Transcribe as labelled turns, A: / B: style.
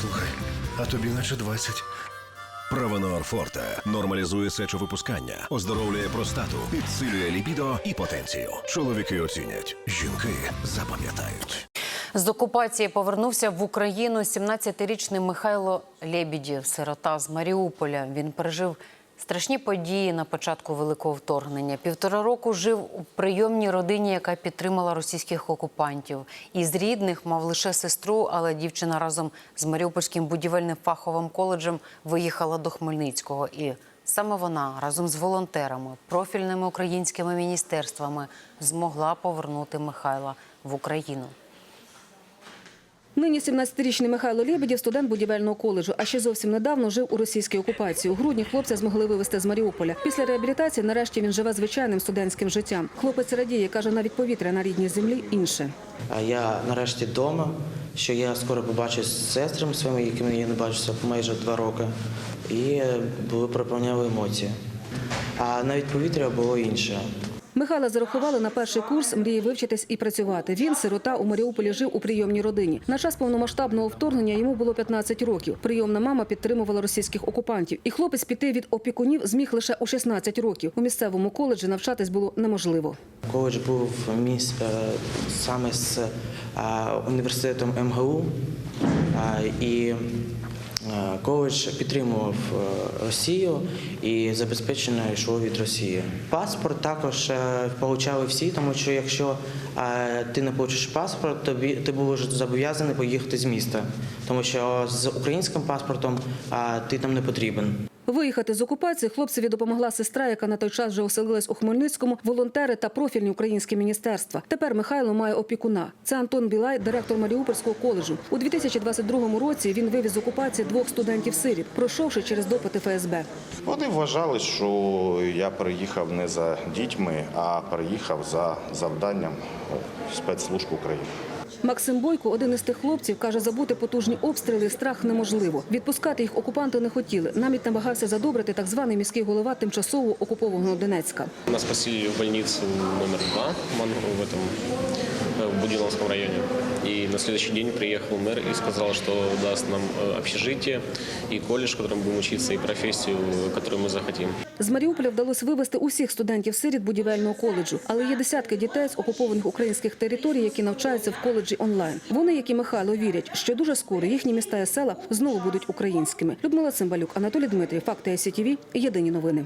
A: Слухай, а тобі наче 20.
B: Правонор Форте нормалізує сечовипускання, оздоровлює простату, підсилює лібідо і потенцію. Чоловіки оцінять, жінки запам'ятають.
C: З окупації повернувся в Україну 17-річний Михайло Лебідів, сирота з Маріуполя. Він пережив страшні події на початку великого вторгнення. Півтора року жив у прийомній родині, яка підтримала російських окупантів. Із рідних мав лише сестру, але дівчина разом з Маріупольським будівельним фаховим коледжем виїхала до Хмельницького. І саме вона разом з волонтерами, профільними українськими міністерствами змогла повернути Михайла в Україну.
D: Нині 17-річний Михайло Лєбедєв – студент будівельного коледжу, а ще зовсім недавно жив у російській окупації. У грудні хлопця змогли вивезти з Маріуполя. Після реабілітації нарешті він живе звичайним студентським життям. Хлопець радіє, каже, навіть повітря на рідній землі інше.
E: А я нарешті вдома, що я скоро побачусь з сестрами своїми, якими я не бачився майже два роки, і були проповняли емоції. А навіть повітря було інше.
D: Михайла зарахували на перший курс, мріє вивчитись і працювати. Він, сирота, у Маріуполі жив у прийомній родині. На час повномасштабного вторгнення йому було 15 років. Прийомна мама підтримувала російських окупантів. І хлопець піти від опікунів зміг лише у 16 років. У місцевому коледжі навчатись було неможливо.
E: Коледж був міс, е, саме з е, університетом МГУ, е, і е, коледж підтримував е, Росію і забезпечено йшло від Росії. Паспорт також е, получали всі, тому що якщо ти не получиш паспорт, тобі ти будеш зобов'язаний поїхати з міста, тому що з українським паспортом ти там не потрібен.
D: Виїхати з окупації хлопцеві допомогла сестра, яка на той час вже оселилась у Хмельницькому, волонтери та профільні українські міністерства. Тепер Михайло має опікуна. Це Антон Білай, директор Маріупольського коледжу. У 2022 році він вивіз з окупації двох студентів-сиріт, пройшовши через допити ФСБ.
F: Вони вважали, що я приїхав не за дітьми, а приїхав за завданням спецслужб України.
D: Максим Бойко, один із тих хлопців, каже, забути потужні обстріли страх неможливо. Відпускати їх окупанти не хотіли. Навіть намагався задобрити так званий міський голова тимчасово окупованого Донецька.
G: Нас посетили в больницу номер два в Мангу, в этом э, в Будиловском районе. И на следующий день приехал мэр и сказал, что даст нам э, общежитие и колледж, в котором будем учиться, и профессию, которую мы захотим.
D: З Маріуполя вдалося вивезти усіх студентів-сиріт будівельного коледжу, але є десятки дітей з окупованих українських територій, які навчаються в коледжі онлайн. Вони, як і Михайло, вірять, що дуже скоро їхні міста і села знову будуть українськими. Людмила Цимбалюк, Анатолій Дмитрів, Факти СІТВ. Єдині новини.